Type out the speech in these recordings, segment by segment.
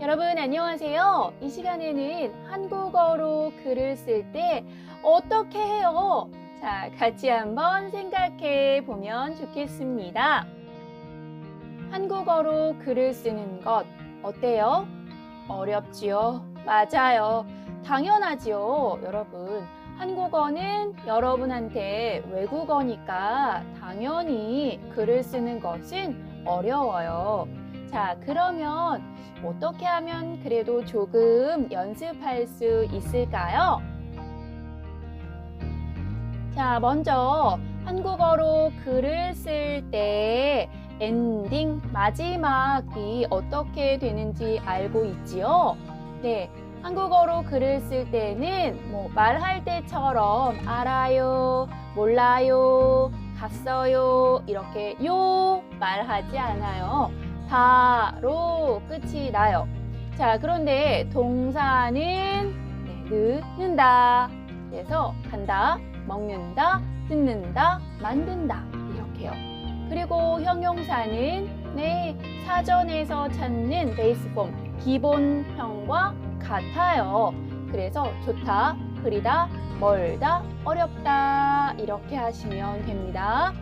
여러분 안녕하세요. 이 시간에는 한국어로 글을 쓸 때 어떻게 해요? 자, 같이 한번 생각해 보면 좋겠습니다. 한국어로 글을 쓰는 것 어때요? 어렵지요? 맞아요. 당연하지요, 여러분. 한국어는 여러분한테 외국어니까 당연히 글을 쓰는 것은 어려워요. 자, 그러면 어떻게 하면 그래도 조금 연습할 수 있을까요? 자, 먼저 한국어로 글을 쓸 때 엔딩, 마지막이 어떻게 되는지 알고 있지요? 네. 한국어로 글을 쓸 때는 뭐 말할 때처럼 알아요, 몰라요, 갔어요, 이렇게 요 말하지 않아요. 다로 끝이 나요. 자, 그런데 동사는 네, 늦는다. 그래서 간다, 먹는다, 듣는다, 만든다. 이렇게요. 그리고 형용사는 네, 사전에서 찾는 베이스폼, 기본형과 같아요. 그래서 좋다, 흐리다, 멀다, 어렵다 이렇게 하시면 됩니다.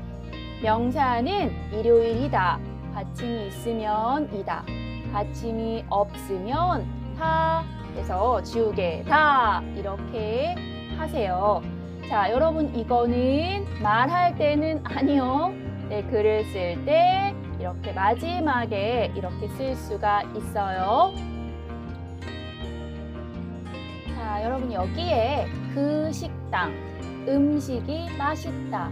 명사는 일요일이다. 받침이 있으면 이다. 받침이 없으면 다 해서 지우개 다 이렇게 하세요. 자, 여러분 이거는 말할 때는 아니요. 네, 글을 쓸 때 이렇게 마지막에 이렇게 쓸 수가 있어요. 자, 여러분 여기에 그 식당, 음식이 맛있다,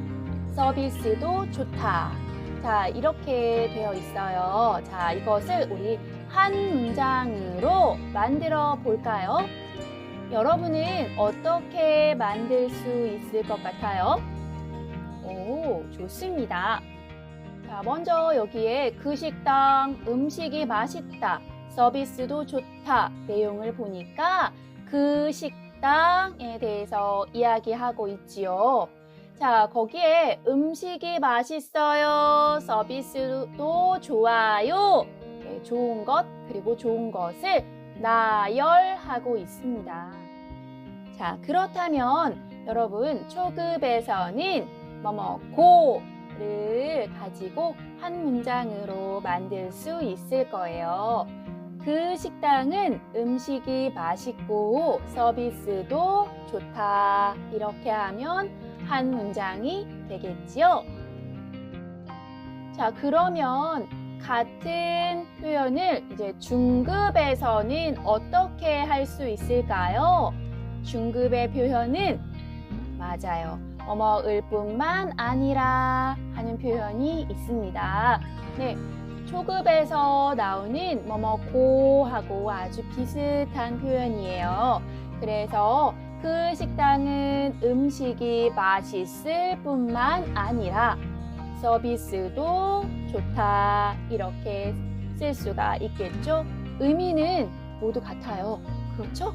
서비스도 좋다. 자, 이렇게 되어 있어요. 자, 이것을 우리 한 문장으로 만들어 볼까요? 여러분은 어떻게 만들 수 있을 것 같아요? 오, 좋습니다. 자, 먼저 여기에 그 식당 음식이 맛있다, 서비스도 좋다 내용을 보니까 그 식당에 대해서 이야기하고 있지요. 자, 거기에 음식이 맛있어요. 서비스도 좋아요. 네, 좋은 것, 그리고 좋은 것을 나열하고 있습니다. 자, 그렇다면 여러분, 초급에서는 뭐뭐 고를 가지고 한 문장으로 만들 수 있을 거예요. 그 식당은 음식이 맛있고 서비스도 좋다. 이렇게 하면 한 문장이 되겠지요. 자, 그러면 같은 표현을 이제 중급에서는 어떻게 할 수 있을까요? 중급의 표현은 맞아요. 어머을 뿐만 아니라 하는 표현이 있습니다. 네. 초급에서 나오는 뭐뭐고 하고 아주 비슷한 표현이에요. 그래서 그 식당은 음식이 맛있을 뿐만 아니라 서비스도 좋다. 이렇게 쓸 수가 있겠죠? 의미는 모두 같아요. 그렇죠?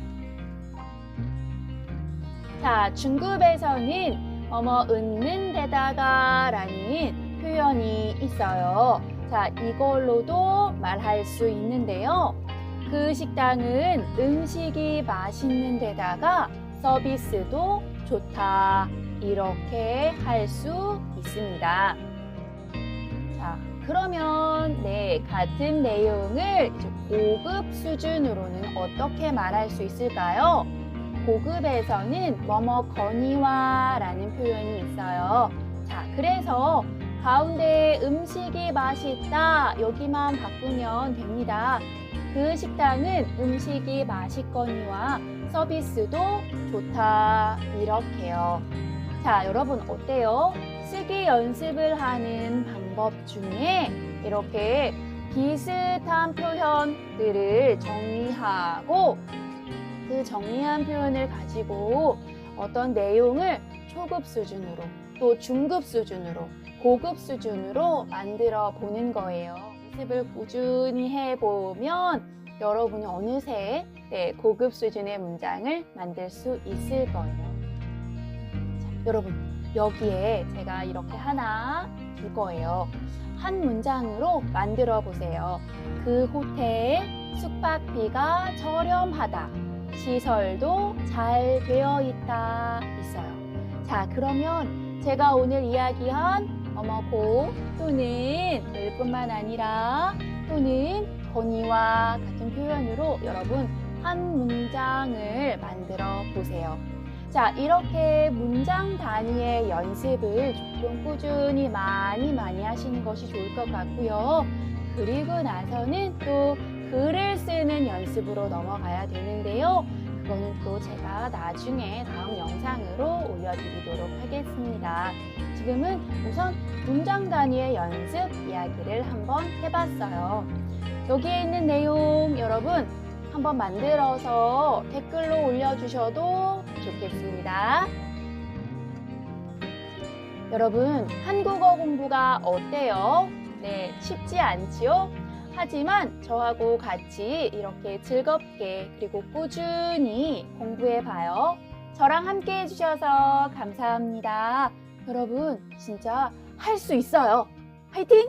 자, 중급에서는 뭐뭐 웃는 데다가 라는 표현이 있어요. 자, 이걸로도 말할 수 있는데요. 그 식당은 음식이 맛있는 데다가 서비스도 좋다. 이렇게 할 수 있습니다. 자, 그러면 네, 같은 내용을 고급 수준으로는 어떻게 말할 수 있을까요? 고급에서는 뭐뭐 거니와 라는 표현이 있어요. 자, 그래서 가운데 음식이 맛있다 여기만 바꾸면 됩니다. 그 식당은 음식이 맛있거니와 서비스도 좋다 이렇게요. 자, 여러분 어때요? 쓰기 연습을 하는 방법 중에 이렇게 비슷한 표현들을 정리하고 그 정리한 표현을 가지고 어떤 내용을 초급 수준으로 또 중급 수준으로 고급 수준으로 만들어 보는 거예요. 연습을 꾸준히 해보면 여러분이 어느새 네, 고급 수준의 문장을 만들 수 있을 거예요. 자, 여러분 여기에 제가 이렇게 하나 둘 거예요. 한 문장으로 만들어 보세요. 그 호텔 숙박비가 저렴하다. 시설도 잘 되어 있다. 있어요. 자, 그러면 제가 오늘 이야기한 어머고 또는 을뿐만 아니라 또는 건의와 같은 표현으로 여러분 한 문장을 만들어 보세요. 자, 이렇게 문장 단위의 연습을 조금 꾸준히 많이 많이 하시는 것이 좋을 것 같고요. 그리고 나서는 또 글을 쓰는 연습으로 넘어가야 되는데요. 그거는 또 제가 나중에 다음 영상으로 올려드리도록 하겠습니다. 지금은 우선 문장 단위의 연습 이야기를 한번 해봤어요. 여기에 있는 내용 여러분 한번 만들어서 댓글로 올려주셔도 좋겠습니다. 여러분, 한국어 공부가 어때요? 네, 쉽지 않지요? 하지만 저하고 같이 이렇게 즐겁게 그리고 꾸준히 공부해 봐요. 저랑 함께 해주셔서 감사합니다. 여러분, 진짜 할 수 있어요. 화이팅!